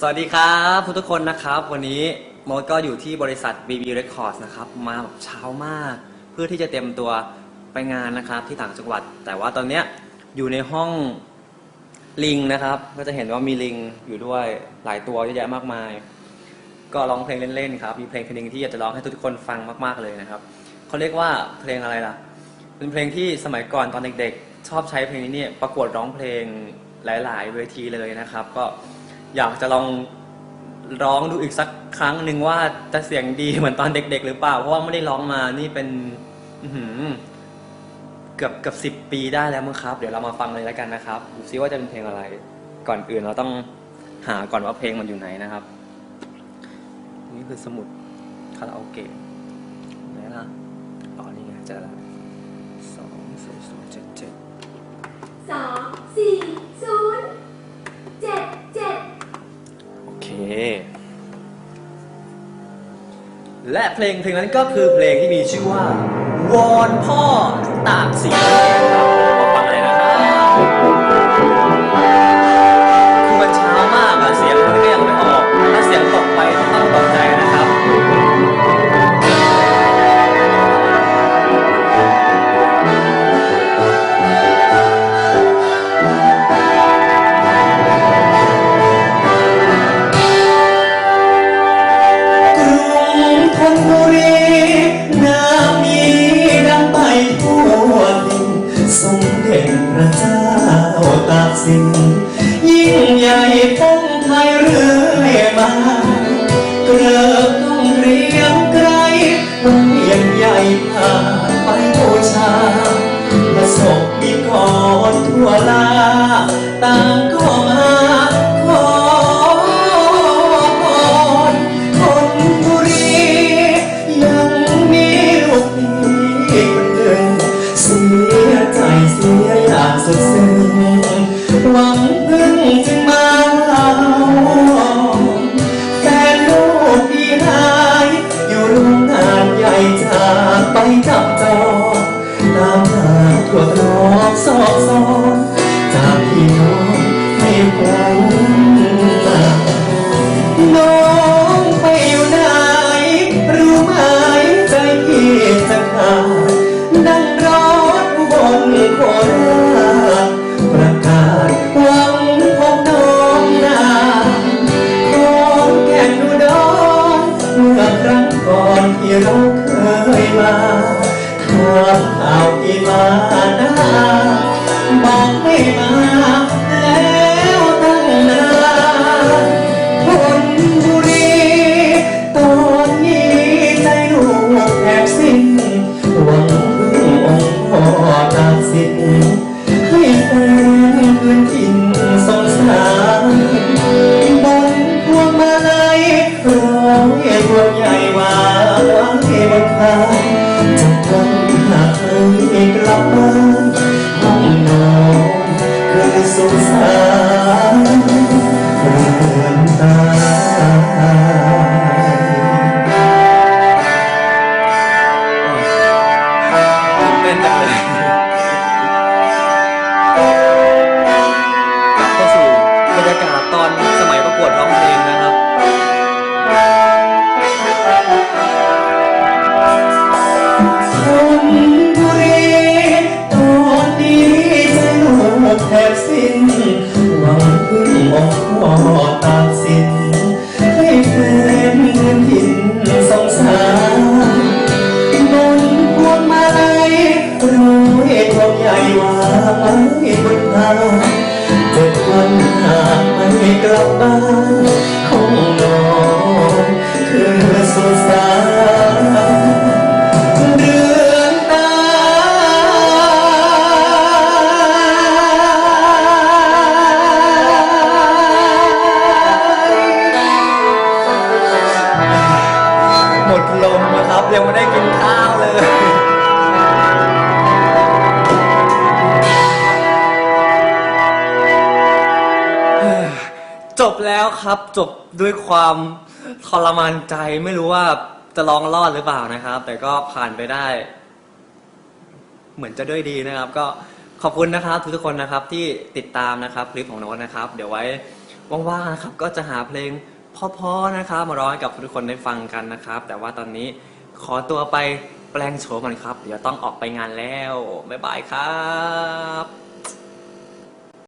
สวัสดีครับทุกคนนะครับ วันนี้โมดก็อยู่ที่บริษัท BB Records นะครับ มาแบบเช้ามาก เพื่อที่จะเตรียมตัวไปงานนะครับที่ต่างจังหวัด แต่ว่าตอนเนี้ยอยู่ในห้องลิงนะครับ ก็จะเห็นว่ามีลิงอยู่ด้วยหลายตัวเยอะแยะมากมาย ก็ร้องเพลงเล่นๆครับ มีเพลงเพลงหนึงที่อยากจะร้องให้ทุกคนฟังมากๆเลยนะครับเขาเรียกว่าเพลงอะไรล่ะ เป็นเพลงที่สมัยก่อนตอนเด็กๆ ชอบใช้เพลงนี้เนี่ยประกวดร้องเพลงหลาย ๆ เวทีเลยนะครับ ก็ อยากจะลองร้องดูอีกสักครั้งหนึ่งว่าจะเสียงดีเหมือนตอนเด็ก ๆ หรือเปล่า เพราะว่าไม่ได้ร้องมานี่เป็น อื้อหือเกือบเกือบสิบปีได้แล้วมั้งครับ เดี๋ยวเรามาฟังเลยแล้วกันนะครับดูซิว่าจะเป็นเพลงอะไร ก่อนอื่นเราต้องหาก่อนว่าเพลงมันอยู่ไหนนะครับ นี่คือสมุดคาราโอเกะไหนล่ะอ๋อนี่ไงเจอแล้วสองศูนย์ศูนย์เจ็ดเจ็ด สองสี่ศูนย์ และเพลงเพลงนั้นก็คือเพลงที่มีชื่อว่า วอนพ่อตากสีครับมาฟังเลยนะครับ เกริกต้องเรียงไกลวงเวียนใหญ่ผ่าไปบูชาประสบมีกรทั่วลาต่างก็ นาบอกไม่มาแล้วตั้งนานคนบุรีตอนนี้ใจลูกแอบสิ้นหวังพึ่งองค์พ่อตาสินให้แฟนคืนถิ่นสงสารบนพวงมาลัยร้องเอ็ดวงใหญ่วางให้บนทา อ ดลมนะครับ ยังไม่ได้กินข้าวเลยจบแล้วครับจบด้วยความทรมานใจไม่รู้ว่าจะร้องรอดหรือเปล่านะครับ แต่ก็ผ่านไปได้ เหมือนจะด้วยดีนะครับ ก็ขอบคุณนะครับทุกๆคนนะครับที่ติดตามนะครับคลิปของโน้ตนะครับ เดี๋ยวไว้ว่างๆนะครับ ก็จะหาเพลง เพอๆนะครับ มาร้องให้กับทุกคนได้ฟังกันนะครับ แต่ว่าตอนนี้ขอตัวไปแปลงโฉมก่อนครับ เดี๋ยวต้องออกไปงานแล้ว บ๊ายบายครับ